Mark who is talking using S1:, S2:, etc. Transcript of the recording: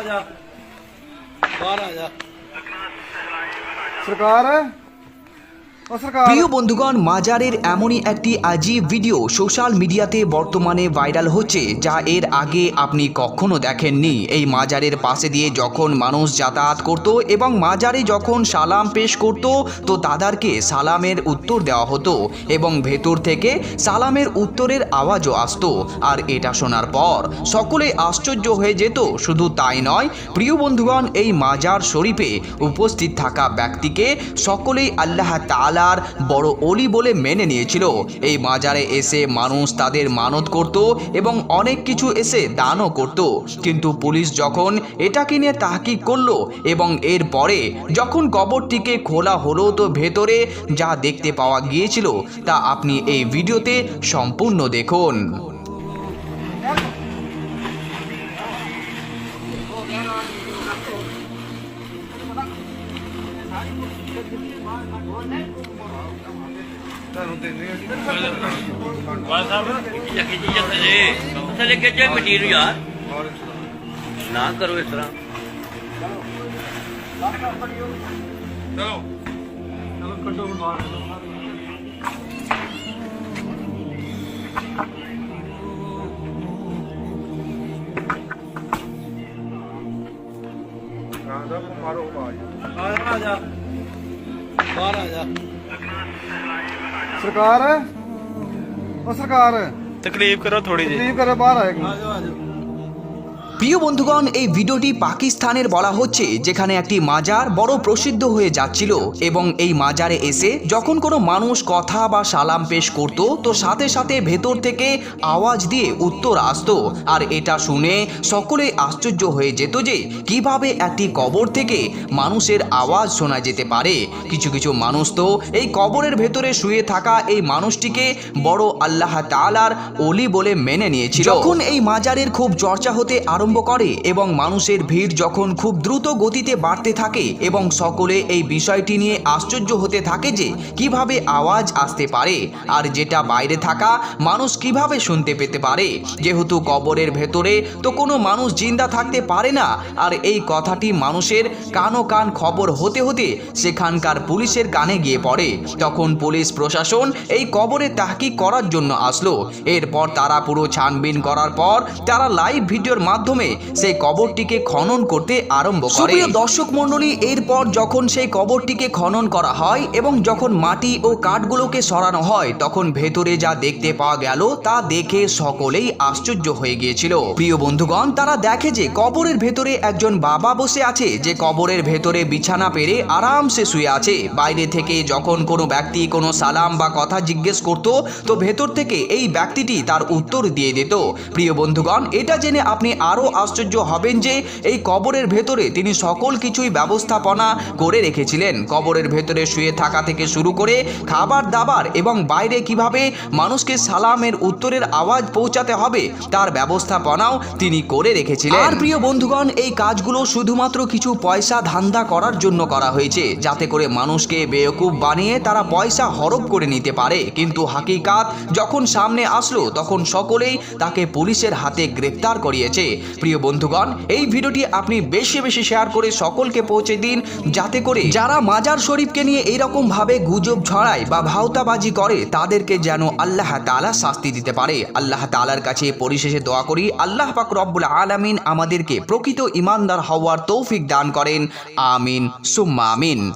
S1: ਆ ਜਾ ਬਾਹਰ ਆ ਜਾ
S2: ਸਰਕਾਰ?
S3: প্রিয় বন্ধুগণ, মাজারের এমনই একটি আজীব ভিডিও সোশ্যাল মিডিয়াতে বর্তমানে ভাইরাল হচ্ছে, যা এর আগে আপনি কখনো দেখেননি। এই মাজারের পাশে দিয়ে যখন মানুষ যাতায়াত করত এবং মাজারে যখন সালাম পেশ করত, তো দাদারকে সালামের উত্তর দেওয়া হতো এবং ভেতর থেকে সালামের উত্তরের আওয়াজও আসতো। আর এটা শোনার পর সকলে আশ্চর্য হয়ে যেত। শুধু তাই নয়, প্রিয় বন্ধুগণ, এই মাজার শরীফে উপস্থিত থাকা ব্যক্তিকে সকলেই আল্লাহ তাআলার বড় অলি বলে মেনে নিয়েছিল। এই মাজারে এসে মানুষ তাদের মানত করত এবং অনেক কিছু এসে দানও করত। কিন্তু পুলিশ যখন এটাকে নিয়ে তাহকিক করল এবং এর পরে যখন কবরটিকে খোলা হলো তো ভেতরে যা দেখতে পাওয়া গিয়েছিল তা আপনি এই ভিডিওতে সম্পূর্ণ দেখুন।
S2: ਤੁਹਾਨੂੰ ਦਿੰਦੇ ਆ
S4: ਜੀ ਵਾਹ ਸਾਹਿਬ ਇੱਕ ਜੱਗੀ ਜੀ ਜੱਤ ਜੇ ਥੱਲੇ ਕਿੱਥੇ ਮਟੀਰੀਅਲ ਯਾਰ ਨਾ ਕਰੋ ਇਸ ਤਰ੍ਹਾਂ
S2: ਚਲੋ ਚਲੋ ਕੱਟੋ ਬਾਹਰ ਕਾਂ ਦਾ ਮਾਰੋ ਬਾਜ
S1: ਆ ਜਾ ਆ ਜਾ ਬਾਹਰ ਆ ਜਾ
S2: ਸਰਕਾਰ? ਓ ਸਰਕਾਰ।
S5: ਤਕਲੀਫ ਕਰੋ ਥੋੜੀ ਜਿਹੀ।
S2: ਤਕਲੀਫ ਕਰੇ ਬਾਹਰ ਆਏਗੀ।
S1: ਆ ਜਾ ਆ ਜਾ
S3: প্রিয় বন্ধুগণ এই ভিডিওটি পাকিস্তানের বলা হচ্ছে যেখানে একটি মাজার বড় প্রসিদ্ধ হয়ে যাচ্ছিল এবং এই মাজারে এসে যখন কোনো মানুষ কথা বা সালাম পেশ করত তো সাথে সাথে ভেতর থেকে আওয়াজ দিয়ে উত্তর আসতো। আর এটা শুনে সকলে আশ্চর্য হয়ে যেত যে কীভাবে একটি কবর থেকে মানুষের আওয়াজ শোনা যেতে পারে। কিছু কিছু মানুষ তো এই কবরের ভেতরে শুয়ে থাকা এই মানুষটিকে বড় আল্লাহ তাআলার অলি বলে মেনে নিয়েছিল। যখন এই মাজারের খুব চর্চা হতে আরম্ভ করে এবং মানুষের ভিড় যখন খুব দ্রুত গতিতে বাড়তে থাকে এবং সকলে এই বিষয়টি নিয়ে আশ্চর্য হতে থাকে যে কীভাবে আওয়াজ আসতে পারে আর যেটা বাইরে থাকা মানুষ কীভাবে শুনতে পেতে পারে। যেহেতু কবরের ভেতরে তো কোনো মানুষ জিন্দা থাকতে পারে না আর এই কথাটি মানুষের কানো কান খবর হতে হতে সেখানকার পুলিশের কানে গিয়ে পড়ে। তখন পুলিশ প্রশাসন এই কবরে তাহকিক করার জন্য আসলো। এরপর তারা পুরো ছানবিন করার পর তারা লাইভ ভিডিওর মাধ্যমে সেই কবরটিকে খনন করতে আরম্ভ করে। দর্শক মণ্ডলী, এরপর যখন সেই কবরটিকে খনন করা হয় এবং যখন মাটি ও কাঠগুলোকে সরানো হয়, তখন ভেতরে যা দেখতে পাওয়া গেল তা দেখে সকলেই আশ্চর্য হয়ে গিয়েছিল। প্রিয় বন্ধুগণ, তারা দেখে যে কবরের ভেতরে একজন বাবা বসে আছে, যে কবরের ভেতরে বিছানা পেরে আরামসে শুয়ে আছে। বাইরে থেকে যখন কোনো ব্যক্তি কোনো সালাম বা কথা জিজ্ঞেস করত, তো ভেতর থেকে এই ব্যক্তিটি তার উত্তর দিয়ে দিত। প্রিয় বন্ধুগণ, এটা জেনে আপনি আরও আশ্চর্য হবেন যে এই কবরের ভেতরে তিনি সকল কিছুই ব্যবস্থাপনা করে রেখেছিলেন। কবরের ভেতরে শুয়ে থাকা থেকে শুরু করে খাবার দাবার এবং বাইরে কীভাবে মানুষকে সালামের উত্তরের আওয়াজ পৌঁছাতে হবে, তার ব্যবস্থাপনাও তিনি করে রেখেছিলেন। আর প্রিয় বন্ধুগণ, এই কাজগুলো শুধুমাত্র কিছু পয়সা ধান্দা করার জন্য করা হয়েছে, যাতে করে মানুষকে বেয়কুব বানিয়ে তারা পয়সা হরপ করে নিতে পারে। কিন্তু হাকিকাত যখন সামনে আসলো, তখন সকলেই তাকে পুলিশের হাতে গ্রেপ্তার করিয়েছে। প্রিয় বন্ধুগণ, এই ভিডিওটি আপনি বেশি বেশি শেয়ার করে সকলকে পৌঁছে দিন, যাতে করে যারা মাজার শরীফকে নিয়ে এইরকম ভাবে গুজব ছড়ায় বা ভাওতাবাজি করে, তাদেরকে যেন আল্লাহ তাআলা শাস্তি দিতে পারে। আল্লাহ তালার কাছে পরিশেষে দোয়া করি, আল্লাহ পাক রব্বুল আলামিন আমাদেরকে প্রকৃত ইমানদার হওয়ার তৌফিক দান করেন। আমিন, সুম্মা আমিন।